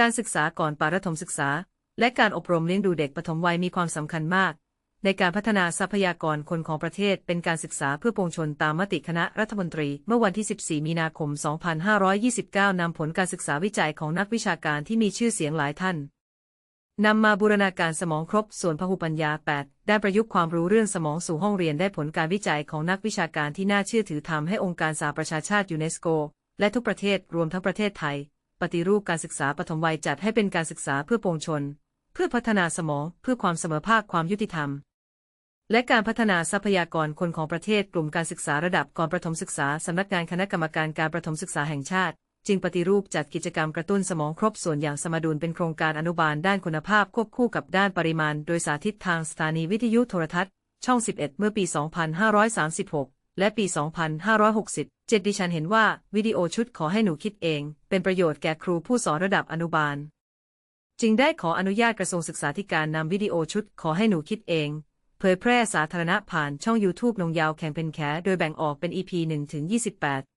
การศึกษาก่อนปารถมศึกษา และการอบรมเลี้ยงดูเด็กปฐมวัยมีความสำคัญมาก ในการพัฒนาทรัพยากรคนของประเทศเป็นการศึกษาเพื่อปวงชนตามมติคณะรัฐมนตรี เมื่อวันที่ 14 มีนาคม 2529 นำผลการศึกษาวิจัยของนักวิชาการที่มีชื่อเสียงหลายท่านนำมาบูรณาการสมองครบส่วนพหุปัญญา 8 ได้ประยุกต์ความรู้เรื่องสมองสู่ห้องเรียนได้ผลการวิจัยของนักวิชาการที่น่าเชื่อถือทำให้องค์การสหประชาชาติยูเนสโก และทุกประเทศรวมทั้งประเทศไทย ปฏิรูปการศึกษาปฐมวัยจัดให้เป็นการศึกษาเพื่อปวงชน เพื่อพัฒนาสมองเพื่อความเสมอภาคความยุติธรรม และการพัฒนาทรัพยากรคนของประเทศกลุ่มการศึกษาระดับก่อนประถมศึกษาสำนักงานคณะกรรมการการประถมศึกษาแห่งชาติ จึงปฏิรูปจัดกิจกรรมกระตุ้นสมองครบส่วนอย่างสมดุลเป็นโครงการอนุบาลด้านคุณภาพควบคู่กับด้านปริมาณ โดยสาธิตทางสถานีวิทยุโทรทัศน์ ช่อง 11 เมื่อปี 2536 และปี 2560 เจ็ดดิฉันเห็นว่าวิดีโอชุดขอให้หนูคิดเอง เป็นประโยชน์แก่ครูผู้สอนระดับอนุบาล จึงได้ขออนุญาตกระทรวงศึกษาธิการนำวิดีโอชุดขอให้หนูคิดเอง เผยแพร่สาธารณะผ่านช่อง YouTube นงยาวแข่งเป็นแขโดยแบ่งออกเป็น EP 1ถึง28